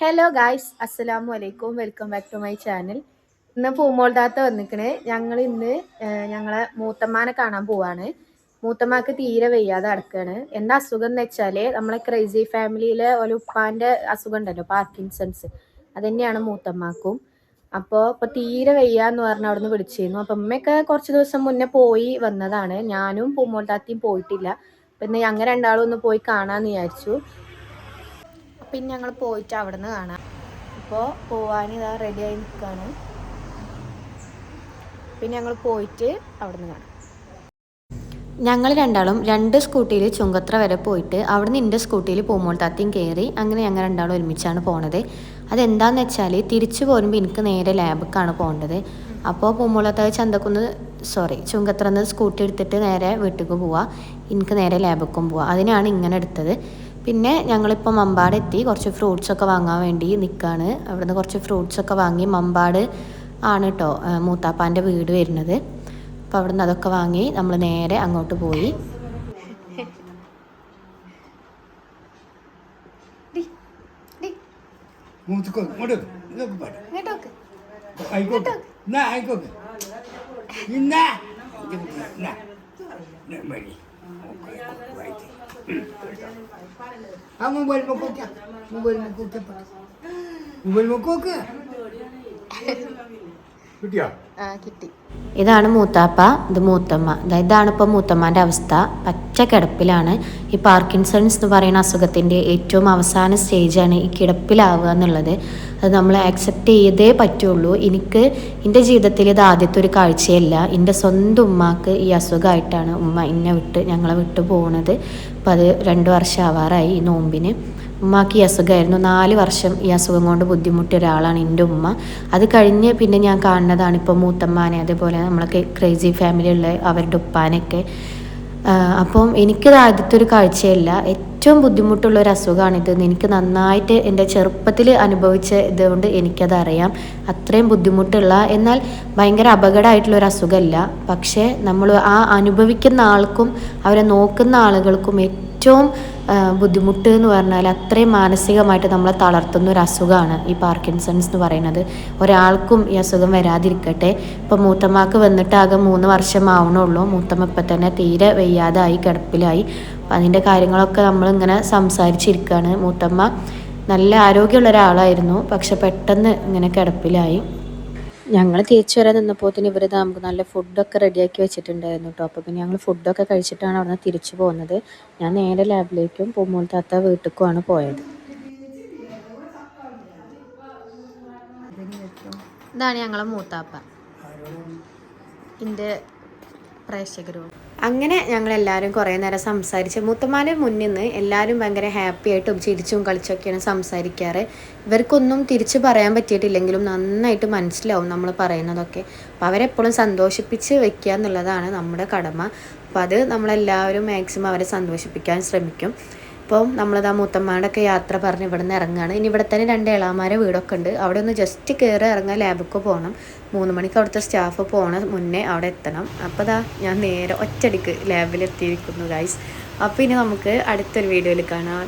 Hello guys അസ്സലാമു അലൈക്കും welcome back to my channel ഇന്ന് പൂമോൾ താത്ത വന്നിക്കണ്. ഞങ്ങൾ ഇന്ന് ഞങ്ങളെ മൂത്തമ്മാനെ കാണാൻ പോവാണ്. മൂത്തമ്മക്ക് തീരെ വയ്യാതെ അടക്കാണ് എന്താ അസുഖം എന്ന് വെച്ചാൽ നമ്മളെ ക്രൈസി ഫാമിലിയിലെ ഒരു ഉപ്പാന്റെ അസുഖം ഉണ്ടല്ലോ പാർക്കിൻസൺസ് അത് തന്നെയാണ് മൂത്തമ്മാക്കും. അപ്പോൾ ഇപ്പോൾ തീരെ വയ്യ എന്ന് പറഞ്ഞ് അവിടുന്ന് വിളിച്ചിരുന്നു. അപ്പം അമ്മയൊക്കെ കുറച്ച് ദിവസം മുന്നേ പോയി വന്നതാണ്. ഞാനും പൂമോൾ താത്തയും പോയിട്ടില്ല പിന്നെ ഞങ്ങൾ രണ്ടാളും ഒന്ന് പോയി കാണാമെന്ന് വിചാരിച്ചു. പിന്നെ ഞങ്ങൾ പോയിട്ട് അവിടെ നിന്ന് കാണാം. ഇപ്പോൾ പോവാൻ ഇതാ റെഡി ആയി നിൽക്കുകയാണ് പിന്നെ ഞങ്ങൾ പോയിട്ട് അവിടെ നിന്ന് കാണാം. ഞങ്ങൾ രണ്ടാളും രണ്ട് സ്കൂട്ടിയിൽ ചുങ്കത്ര വരെ പോയിട്ട് അവിടുന്ന് എന്റെ സ്കൂട്ടിയിൽ പോകുമ്പോൾ തത്തിയും കയറി അങ്ങനെ ഞങ്ങൾ രണ്ടാളും ഒരുമിച്ചാണ് പോണത്. അതെന്താന്ന് വെച്ചാൽ തിരിച്ചു പോരുമ്പോൾ എനിക്ക് നേരെ ലാബിക്കാണ് പോകേണ്ടത്. അപ്പോൾ പൂമോളത്താവ് ചന്തക്കുന്ന് സോറി ചുങ്കത്രന്ന് സ്കൂട്ടി എടുത്തിട്ട് നേരെ വീട്ടിലേക്ക് പോവാം. എനിക്ക് നേരെ ലാബിക്കും പോവാം. അതിനാണ് ഇങ്ങനെ എടുത്തത്. പിന്നെ ഞങ്ങളിപ്പോൾ മമ്പാട് എത്തി കുറച്ച് ഫ്രൂട്ട്സ് ഒക്കെ വാങ്ങാൻ വേണ്ടി നിൽക്കുകയാണ് അവിടുന്ന് കുറച്ച് ഫ്രൂട്ട്സ് ഒക്കെ വാങ്ങി മമ്പാട് ആണ് കേട്ടോ മൂത്താപ്പാന്റെ വീട് വരുന്നത് അപ്പോൾ അവിടുന്ന് അതൊക്കെ വാങ്ങി നമ്മൾ നേരെ അങ്ങോട്ട് പോയി ഇങ്ങോട്ട് ഇന്നാ എന്നാ മതി ആ മൊബൈൽ നോക്ക മൊബൈൽ നോക്ക മൊബൈൽ കിട്ടിയോ? ആ കിട്ടി. ഇതാണ് മൂത്താപ്പ ഇത് മൂത്തമ്മ. ദാ ഇതാണ് ഇപ്പൊ മൂത്തമ്മന്റെ അവസ്ഥ. പച്ച കിടപ്പിലാണ് ഈ പാർക്കിൻസൺസ് എന്ന് പറയുന്ന അസുഖത്തിന്റെ ഏറ്റവും അവസാന സ്റ്റേജാണ് ഈ കിടപ്പിലാവുക എന്നുള്ളത്. അത് നമ്മൾ ആക്സെപ്റ്റ് ചെയ്തേ പറ്റുള്ളൂ. എനിക്ക് എന്റെ ജീവിതത്തിൽ ഇത് ആദ്യത്തെ ഒരു കാഴ്ചയല്ല. എന്റെ സ്വന്തം ഉമ്മാക്ക് ഈ അസുഖമായിട്ടാണ് ഉമ്മ എന്നെ വിട്ട് ഞങ്ങളെ വിട്ട് പോകുന്നത് അപ്പോൾ അത് രണ്ട് വർഷം ആവാറായി ഈ നോമ്പിന്. ഉമ്മാക്ക് ഈ അസുഖമായിരുന്നു. നാല് വർഷം ഈ അസുഖം കൊണ്ട് ബുദ്ധിമുട്ടിയ ഒരാളാണ് എന്റെ ഉമ്മ. അത് കഴിഞ്ഞ് പിന്നെ ഞാൻ കാണുന്നതാണ് ഇപ്പോൾ മൂത്തമ്മാനെ. അതേപോലെ നമ്മളൊക്കെ ക്രേസി ഫാമിലിയുള്ള അവരുടെ ഉപ്പാനൊക്കെ അപ്പം എനിക്ക് ആദ്യത്തെ ഒരു കാഴ്ചയല്ല. ഏറ്റവും ബുദ്ധിമുട്ടുള്ള ഒരു അസുഖമാണിത് എനിക്ക് നന്നായിട്ട് എന്റെ ചെറുപ്പത്തിൽ അനുഭവിച്ച ഇതുകൊണ്ട് എനിക്കതറിയാം. അത്രയും ബുദ്ധിമുട്ടുള്ള എന്നാൽ ഭയങ്കര അപകടമായിട്ടുള്ള ഒരു അസുഖമല്ല. പക്ഷേ നമ്മൾ ആ അനുഭവിക്കുന്ന ആൾക്കും അവരെ നോക്കുന്ന ആളുകൾക്കും ഏറ്റവും ആ, ബുദ്ധിമുട്ട് എന്ന് പറഞ്ഞാൽ അത്രയും മാനസികമായിട്ട് നമ്മളെ തളർത്തുന്ന ഒരു അസുഖമാണ് ഈ പാർക്കിൻസൺസ് എന്ന് പറയുന്നത്. ഒരാൾക്കും ഈ അസുഖം വരാതിരിക്കട്ടെ. ഇപ്പോൾ മൂത്തമ്മക്ക് വന്നിട്ടാകെ മൂന്ന് വർഷം ആവണുള്ളൂ മൂത്തമ്മ ഇപ്പം തന്നെ തീരെ വയ്യാതായി കിടപ്പിലായി. അപ്പം അതിന്റെ കാര്യങ്ങളൊക്കെ നമ്മളിങ്ങനെ സംസാരിച്ചിരിക്കുകയാണ് മൂത്തമ്മ നല്ല ആരോഗ്യമുള്ള ഒരാളായിരുന്നു. പക്ഷെ പെട്ടെന്ന് ഇങ്ങനെ കിടപ്പിലായി. ഞങ്ങൾ തിരിച്ചു വരാൻ നിന്നപ്പോത്തിന് ഇവർ നമുക്ക് നല്ല ഫുഡൊക്കെ റെഡിയാക്കി വെച്ചിട്ടുണ്ടായിരുന്നു കേട്ടോ അപ്പോൾ പിന്നെ ഞങ്ങൾ ഫുഡൊക്കെ കഴിച്ചിട്ടാണ് അവിടെ നിന്ന് തിരിച്ചു പോകുന്നത്. ഞാൻ നേരെ ലാബിലേക്കും പൂമൂൽ താത്ത വീട്ടിലേക്കുമാണ് പോയത്. ഇതാണ് ഞങ്ങളെ മൂത്താപ്പ. എന്റെ പ്രേക്ഷകരോട് അങ്ങനെ ഞങ്ങൾ എല്ലാവരും കുറേ നേരം സംസാരിച്ച് മൂത്തമാന്റെ മുന്നിൽ നിന്ന് എല്ലാവരും ഭയങ്കര ഹാപ്പി ആയിട്ടും ചിരിച്ചും കളിച്ചൊക്കെയാണ് സംസാരിക്കാറ്. ഇവർക്കൊന്നും തിരിച്ചു പറയാൻ പറ്റിയിട്ടില്ലെങ്കിലും നന്നായിട്ട് മനസ്സിലാവും നമ്മൾ പറയുന്നതൊക്കെ. അപ്പം അവരെപ്പോഴും സന്തോഷിപ്പിച്ച് വെക്കുക എന്നുള്ളതാണ് നമ്മുടെ കടമ. അപ്പം അത് നമ്മളെല്ലാവരും മാക്സിമം അവരെ സന്തോഷിപ്പിക്കാൻ ശ്രമിക്കും. ഇപ്പം നമ്മളിതാ മൂത്തമ്മാരുടെ ഒക്കെ യാത്ര പറഞ്ഞ് ഇവിടെ നിന്ന് ഇറങ്ങുകയാണ് ഇനി ഇവിടെ തന്നെ രണ്ട് ഇളാമാരെ വീടൊക്കെ ഉണ്ട്. അവിടെ ഒന്ന് ജസ്റ്റ് കയറി ഇറങ്ങാൻ ലാബൊക്കെ പോകണം മൂന്ന് മണിക്ക് അവിടുത്തെ സ്റ്റാഫ് പോണ മുന്നേ അവിടെ എത്തണം. അപ്പോൾ അതാ ഞാൻ നേരെ ഒറ്റടിക്ക് ലാബിലെത്തിയിരിക്കുന്നു ഗൈസ് അപ്പോൾ ഇനി നമുക്ക് അടുത്തൊരു വീഡിയോയിൽ കാണാം.